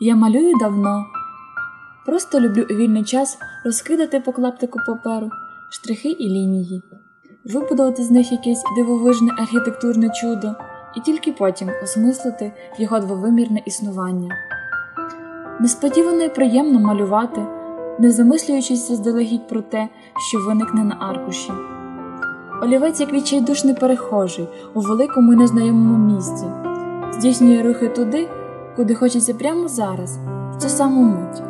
Я малюю давно. Просто люблю у вільний час розкидати по клаптику паперу штрихи і лінії, вибудувати з них якесь дивовижне архітектурне чудо і тільки потім осмислити його двовимірне існування. Несподівано і приємно малювати, не замислюючись заздалегідь про те, що виникне на аркуші. Олівець, як відчайдушний перехожий у великому і незнайомому місці, здійснює рухи туди, куди хочеться прямо зараз, в цю саму мить.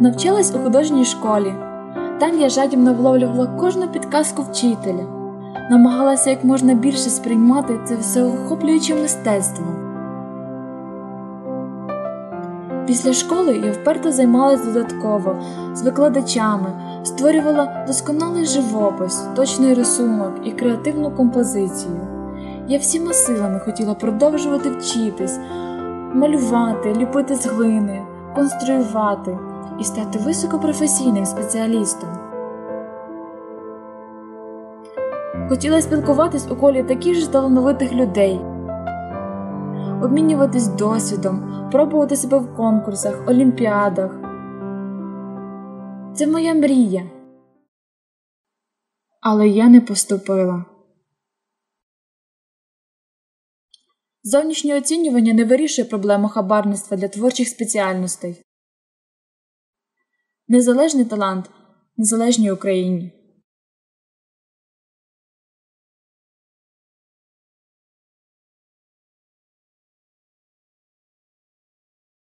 Навчилась у художній школі. Там я жадібно вловлювала кожну підказку вчителя, намагалася як можна більше сприймати це всеохоплююче мистецтво. Після школи я вперто займалась додатково з викладачами, створювала досконалий живопис, точний рисунок і креативну композицію. Я всіма силами хотіла продовжувати вчитись, малювати, ліпити з глини, конструювати і стати високопрофесійним спеціалістом. Хотіла спілкуватись у колі таких ж талановитих людей, обмінюватись досвідом, пробувати себе в конкурсах, олімпіадах. Це моя мрія. Але я не поступила. Зовнішнє оцінювання не вирішує проблему хабарництва для творчих спеціальностей. Незалежний талант незалежній Україні.